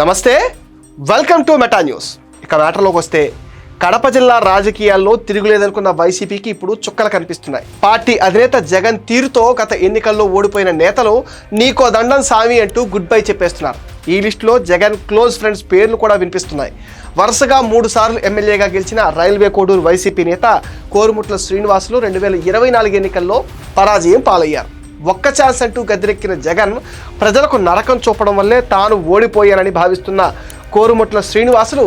నమస్తే welcome to meta news ఇక మ్యాటర్లోకి వస్తే కడప జిల్లా రాజకీయాల్లో తిరుగులేదనుకున్న వైసీపీకి ఇప్పుడు చుక్కలు కనిపిస్తున్నాయి. పార్టీ అధినేత జగన్ తీరుతో గత ఎన్నికల్లో ఓడిపోయిన నేతలు నీకో దండం సామి అంటూ గుడ్ బై చెప్పేస్తున్నారు. ఈ లిస్టులో జగన్ క్లోజ్ ఫ్రెండ్స్ పేర్లు కూడా వినిపిస్తున్నాయి. వరుసగా మూడు సార్లు ఎమ్మెల్యేగా గెలిచిన రైల్వే కోడూరు వైసీపీ నేత కోరుముట్ల శ్రీనివాసులు రెండు వేల ఇరవై నాలుగు ఎన్నికల్లో పరాజయం పాలయ్యారు. ఒక్క ఛాన్స్ అంటూ గదిరెక్కిన జగన్ ప్రజలకు నరకం చూపడం వల్లే తాను ఓడిపోయానని భావిస్తున్న కోరుముట్ల శ్రీనివాసులు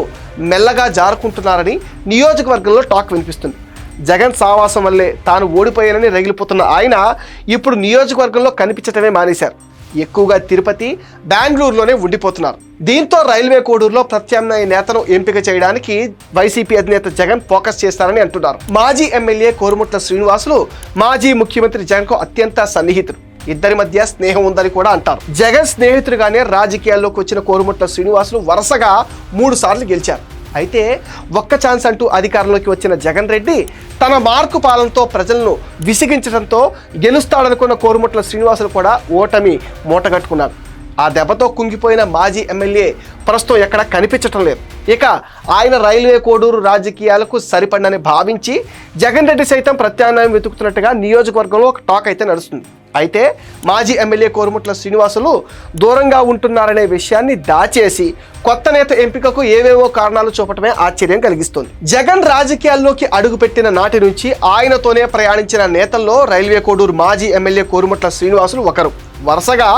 మెల్లగా జారుకుంటున్నారని నియోజకవర్గంలో టాక్ వినిపిస్తుంది. జగన్ సావాసం వల్లే తాను ఓడిపోయానని రగిలిపోతున్న ఆయన ఇప్పుడు నియోజకవర్గంలో కనిపించటమే మానేశారు. ఎక్కువగా తిరుపతి బెంగళూరులోనే ఉండిపోతున్నారు. దీంతో రైల్వే కోడూరులో ప్రత్యామ్నాయ నేతను ఎంపిక చేయడానికి వైసీపీ అధినేత జగన్ ఫోకస్ చేస్తారని అంటున్నారు. మాజీ ఎమ్మెల్యే కోరుముట్ల శ్రీనివాసులు మాజీ ముఖ్యమంత్రి జగన్కు అత్యంత సన్నిహితులు. ఇద్దరి మధ్య స్నేహం ఉందని కూడా అంటారు. జగన్ స్నేహితుడిగానే రాజకీయాల్లోకి వచ్చిన కోరుముట్ల శ్రీనివాసులు వరుసగా మూడు సార్లు గెలిచారు. అయితే ఒక్క ఛాన్స్ అంటూ అధికారంలోకి వచ్చిన జగన్ రెడ్డి తన మార్కు పాలనతో ప్రజలను విసిగించడంతో గెలుస్తాడనుకున్న కోరుముట్ల శ్రీనివాసులు కూడా ఓటమి మూటగట్టుకున్నారు ఆ దెబ్బతో కుంగిపోయిన మాజీ ఎమ్మెల్యే ప్రస్తుతం ఎక్కడ కనిపించటం లేదు. ఇక ఆయన రైల్వే కోడూరు రాజకీయాలకు సరిపడని భావించి జగన్ రెడ్డి సైతం ప్రత్యామ్నాయం వెతుకుతున్నట్టుగా నియోజకవర్గంలో ఒక టాక్ అయితే నడుస్తుంది. అయితే మాజీ ఎమ్మెల్యే కోరుముట్ల శ్రీనివాసులు దూరంగా ఉంటున్నారనే విషయాన్ని దాచేసి కొత్త నేత ఎంపికకు ఏవేవో కారణాలు చూపటమే ఆశ్చర్యం కలిగిస్తుంది. జగన్ రాజకీయాల్లోకి అడుగుపెట్టిన నాటి నుంచి ఆయనతోనే ప్రయాణించిన నేతల్లో రైల్వే కోడూరు మాజీ ఎమ్మెల్యే కోరుముట్ల శ్రీనివాసులు ఒకరు. వరుసగా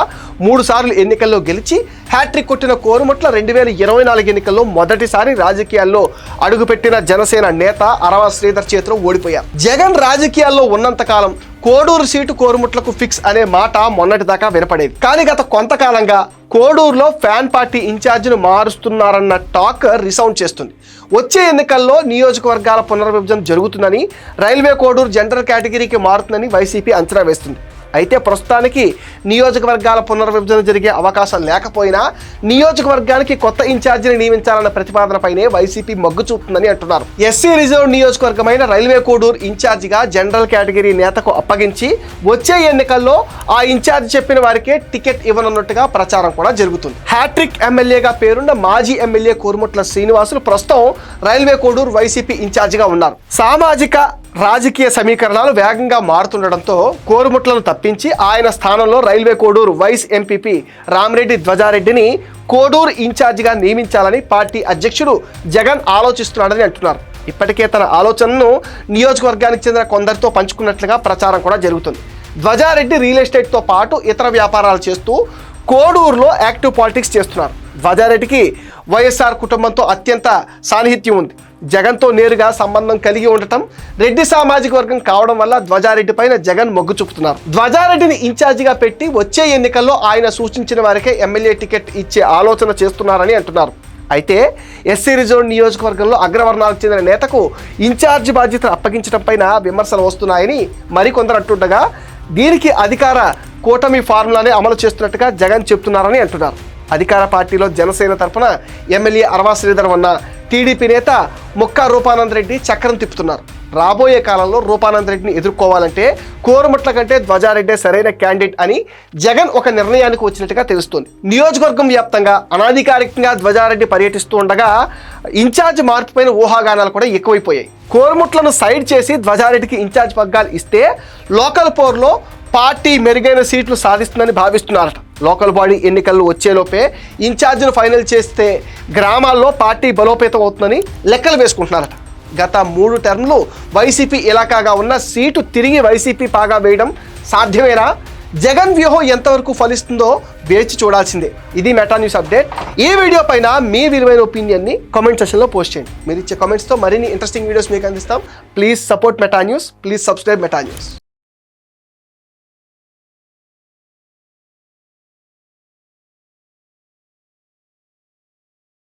మూడు సార్లు ఎన్నికల్లో గెలిచి హ్యాట్రిక్ కొట్టిన కోరుమట్ల రెండు వేల ఇరవై నాలుగు ఎన్నికల్లో మొదటిసారి రాజకీయాల్లో అడుగుపెట్టిన జనసేన నేత అరవ శ్రీధర్ చేతిలో ఓడిపోయారు. జగన్ రాజకీయాల్లో ఉన్నంతకాలం కోడూరు సీటు కోరుముట్లకు ఫిక్స్ అనే మాట మొన్నటిదాకా వినపడేది. కానీ గత కొంతకాలంగా కోడూరులో ఫ్యాన్ పార్టీ ఇన్ఛార్జిను మారుస్తున్నారన్న టాక్ రిసౌండ్ చేస్తుంది. వచ్చే ఎన్నికల్లో నియోజకవర్గాల పునర్విభజన జరుగుతుందని రైల్వే కోడూరు జనరల్ కేటగిరీకి మారుతుందని వైసీపీ అంచనా వేస్తుంది. అయితే ప్రస్తుతానికి నియోజకవర్గాల పునర్విభజన జరిగే అవకాశం లేకపోయినా నియోజకవర్గానికి కొత్త ఇన్ఛార్జిని నియమించాలన్న ప్రతిపాదనపైనే వైసీపీ మొగ్గు చూపుతుందని అంటున్నారు. ఎస్సీ రిజర్వ్ నియోజకవర్గమైన రైల్వే కోడూరు ఇన్ఛార్జిగా జనరల్ కేటగిరీ నేతకు అప్పగించి వచ్చే ఎన్నికల్లో ఆ ఇన్ఛార్జ్ చెప్పిన వారికే టికెట్ ఇవ్వనున్నట్టుగా ప్రచారం కూడా జరుగుతుంది. హ్యాట్రిక్ ఎమ్మెల్యేగా పేరున్న మాజీ ఎమ్మెల్యే కోరుముట్ల శ్రీనివాసులు ప్రస్తుతం రైల్వే కోడూరు వైసీపీ ఇన్ఛార్జిగా ఉన్నారు. సామాజిక రాజకీయ సమీకరణాలు వేగంగా మారుతుండడంతో కోరుముట్లను తప్పించి ఆయన స్థానంలో railway Koduru vice MPP Ramareddy ధ్వజారెడ్డిని Koduru ఇన్ఛార్జిగా నియమించాలని పార్టీ అధ్యక్షుడు జగన్ ఆలోచిస్తున్నాడని అంటున్నారు. ఇప్పటికే తన ఆలోచనను నియోజకవర్గానికి చెందిన కొందరితో పంచుకున్నట్లుగా ప్రచారం కూడా జరుగుతుంది. ధ్వజారెడ్డి రియల్ ఎస్టేట్తో పాటు ఇతర వ్యాపారాలు చేస్తూ కోడూరులో యాక్టివ్ పాలిటిక్స్ చేస్తున్నారు. ధ్వజారెడ్డికి వైఎస్ఆర్ కుటుంబంతో అత్యంత సాన్నిహిత్యం ఉంది. జగన్తో నేరుగా సంబంధం కలిగి ఉండటం రెడ్డి సామాజిక వర్గం కావడం వల్ల ధ్వజారెడ్డి పైన జగన్ మొగ్గు చూపుతున్నారు. ధ్వజారెడ్డిని ఇన్ఛార్జిగా పెట్టి వచ్చే ఎన్నికల్లో ఆయన సూచించిన వారికే ఎమ్మెల్యే టికెట్ ఇచ్చే ఆలోచన చేస్తున్నారని అంటున్నారు. అయితే ఎస్సీ రిజర్వ్ నియోజకవర్గంలో అగ్రవర్ణాలకు చెందిన నేతకు ఇన్ఛార్జి బాధ్యతను అప్పగించడం పైన విమర్శలు వస్తున్నాయని మరికొందరు అంటుండగా దీనికి అధికార కూటమి ఫార్ములానే అమలు చేస్తున్నట్టుగా జగన్ చెప్తున్నారని అంటున్నారు. అధికార పార్టీలో జనసేన తరఫున ఎమ్మెల్యే అరవా శ్రీధర్ ఉన్న టీడీపీ నేత ముక్కా రూపానంద్ రెడ్డి చక్రం తిప్పుతున్నారు. రాబోయే కాలంలో రూపానంద్ రెడ్డిని ఎదుర్కోవాలంటే కోరముట్ల కంటే ధ్వజారెడ్డే సరైన క్యాండిడేట్ అని జగన్ ఒక నిర్ణయానికి వచ్చినట్టుగా తెలుస్తోంది. నియోజకవర్గం వ్యాప్తంగా అనాధికారికంగా ధ్వజారెడ్డి పర్యటిస్తూ ఉండగా ఇన్ఛార్జ్ మార్పుపైన ఊహాగానాలు కూడా ఎక్కువైపోయాయి. కోరముట్లను సైడ్ చేసి ధ్వజారెడ్డికి ఇన్ఛార్జ్ పగ్గాలు ఇస్తే లోకల్ పోర్లో పార్టీ మెరుగైన సీట్లు సాధిస్తుందని భావిస్తున్నారట. లోకల్ బాడీ ఎన్నికలు వచ్చేలోపే ఇన్ఛార్జీలు ఫైనల్ చేస్తే గ్రామాల్లో పార్టీ బలోపేతం అవుతుందని లెక్కలు వేసుకుంటున్నారట. గత మూడు టర్మ్లు వైసీపీ ఇలాకాగా ఉన్న సీటు తిరిగి వైసీపీ పాగా వేయడం సాధ్యమేనా? జగన్ వ్యూహం ఎంతవరకు ఫలిస్తుందో వేచి చూడాల్సిందే. ఇది మెటా న్యూస్ అప్డేట్. ఈ వీడియో పైన మీ విలువైన ఒపీనియన్ని కామెంట్ సెషన్లో పోస్ట్ చేయండి. మీరు ఇచ్చే కామెంట్స్తో మరిన్ని ఇంట్రెస్టింగ్ వీడియోస్ మీకు అందిస్తాం. Please support Meta news. Please subscribe Meta news.